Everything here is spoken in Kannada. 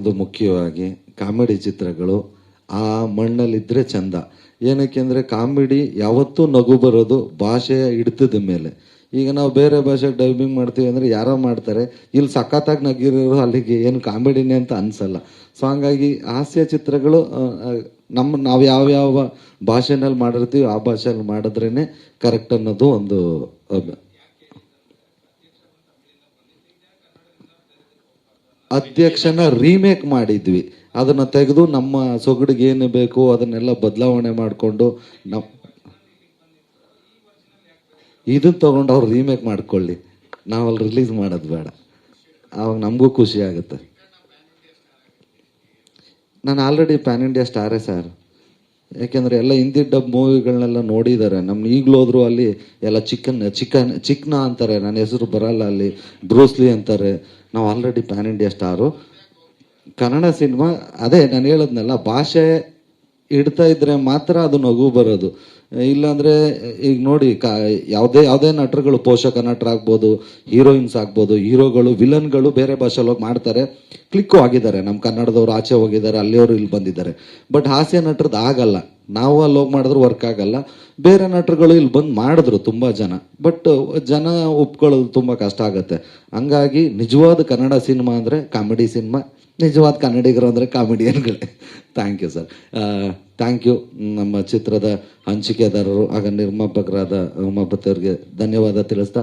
ಇನ್ನೊಂದು ಮುಖ್ಯವಾಗಿ ಕಾಮಿಡಿ ಚಿತ್ರಗಳು ಆ ಮಣ್ಣಲ್ಲಿದ್ದರೆ ಚಂದ. ಏನಕ್ಕೆ ಅಂದರೆ ಕಾಮಿಡಿ ಯಾವತ್ತೂ ನಗು ಬರೋದು ಭಾಷೆಯ ಹಿಡಿತದ ಮೇಲೆ. ಈಗ ನಾವು ಬೇರೆ ಭಾಷೆ ಡೈವಿಂಗ್ ಮಾಡ್ತೀವಿ ಅಂದರೆ ಯಾರೋ ಮಾಡ್ತಾರೆ, ಇಲ್ಲಿ ಸಖತ್ತಾಗಿ ನಗಿರೋರು ಅಲ್ಲಿಗೆ ಏನು ಕಾಮಿಡಿನೇ ಅಂತ ಅನಿಸಲ್ಲ. ಸೊ ಹಂಗಾಗಿ ಹಾಸ್ಯ ಚಿತ್ರಗಳು ನಮ್ಮ ನಾವು ಯಾವ್ಯಾವ ಭಾಷೆನಲ್ಲಿ ಮಾಡಿರ್ತೀವಿ ಆ ಭಾಷೆಯಲ್ಲಿ ಮಾಡಿದ್ರೇ ಕರೆಕ್ಟ್ ಅನ್ನೋದು ಒಂದು ಅಧ್ಯಕ್ಷನ ರೀಮೇಕ್ ಮಾಡಿದ್ವಿ. ಅದನ್ನು ತೆಗೆದು ನಮ್ಮ ಸೊಗಡಿಗೆ ಏನು ಬೇಕು ಅದನ್ನೆಲ್ಲ ಬದಲಾವಣೆ ಮಾಡಿಕೊಂಡು ನಮ್ಮ ಇದನ್ನ ತೊಗೊಂಡು ಅವ್ರು ರೀಮೇಕ್ ಮಾಡ್ಕೊಳ್ಳಿ. ನಾವಲ್ಲಿ ರಿಲೀಸ್ ಮಾಡೋದು ಬೇಡ. ಆವಾಗ ನಮಗೂ ಖುಷಿ ಆಗುತ್ತೆ. ನಾನು ಆಲ್ರೆಡಿ ಪ್ಯಾನ್ ಇಂಡಿಯಾ ಸ್ಟಾರೇ ಸರ್ ಯಾಕೆಂದರೆ ಎಲ್ಲ ಹಿಂದಿ ಡಬ್ ಮೂವಿಗಳನ್ನೆಲ್ಲ ನೋಡಿದ್ದಾರೆ ನಮ್ಮ ಈಗಲೂ ಅಲ್ಲಿ ಎಲ್ಲ ಚಿಕನ್ ಚಿಕನ್ ಚಿಕ್ನ ಅಂತಾರೆ. ನನ್ನ ಹೆಸರು ಬರಲ್ಲ ಅಲ್ಲಿ. ಬ್ರೂಸ್ಲಿ ಅಂತಾರೆ. ನಾವು already pan India star Kannada cinema ಅದೇ ನಾನು ಹೇಳೋದ್ನಲ್ಲ, ಭಾಷೆ ಇಡ್ತಾ ಇದ್ರೆ ಮಾತ್ರ ಅದು ನಗು ಬರೋದು. ಇಲ್ಲಾಂದ್ರೆ, ಈಗ ನೋಡಿ, ಕ, ಯಾವುದೇ ಯಾವುದೇ ನಟರುಗಳು ಪೋಷಕ ನಟರಾಗ್ಬೋದು ಹೀರೋಯಿನ್ಸ್ ಆಗ್ಬೋದು, ಹೀರೋಗಳು ವಿಲನ್ಗಳು ಬೇರೆ ಭಾಷೆಯಲ್ಲಿ ಹೋಗಿ ಮಾಡ್ತಾರೆ. ಕ್ಲಿಕ್ಕು ಆಗಿದ್ದಾರೆ ನಮ್ಮ ಕನ್ನಡದವ್ರು ಆಚೆ ಹೋಗಿದ್ದಾರೆ, ಅಲ್ಲಿಯವರು ಇಲ್ಲಿ ಬಂದಿದ್ದಾರೆ. ಬಟ್ ಹಾಸ್ಯ ನಟರದ್ದು ಆಗಲ್ಲ. ನಾವು ಅಲ್ಲಿ ಹೋಗಿ ಮಾಡಿದ್ರು ವರ್ಕ್ ಆಗಲ್ಲ. ಬೇರೆ ನಟರುಗಳು ಇಲ್ಲಿ ಬಂದು ಮಾಡಿದ್ರು ತುಂಬ ಜನ. ಬಟ್ ಜನ ಒಪ್ಕೊಳ್ಳೋದು ತುಂಬ ಕಷ್ಟ ಆಗುತ್ತೆ. ಹಂಗಾಗಿ ನಿಜವಾದ ಕನ್ನಡ ಸಿನಿಮಾ ಅಂದರೆ ಕಾಮಿಡಿ ಸಿನಿಮಾ, ನಿಜವಾದ ಕನ್ನಡಿಗರು ಅಂದರೆ ಕಾಮಿಡಿಯನ್ಗಳೇ. Thank you sir thank you ನಮ್ಮ ಚಿತ್ರದ ಹಂಚಿಕೆದಾರರು, ಆಗ ನಿರ್ಮಾಪಕರಾದ ಉಮಾಪತಿ ಧನ್ಯವಾದ ತಿಳಿಸ್ತಾ.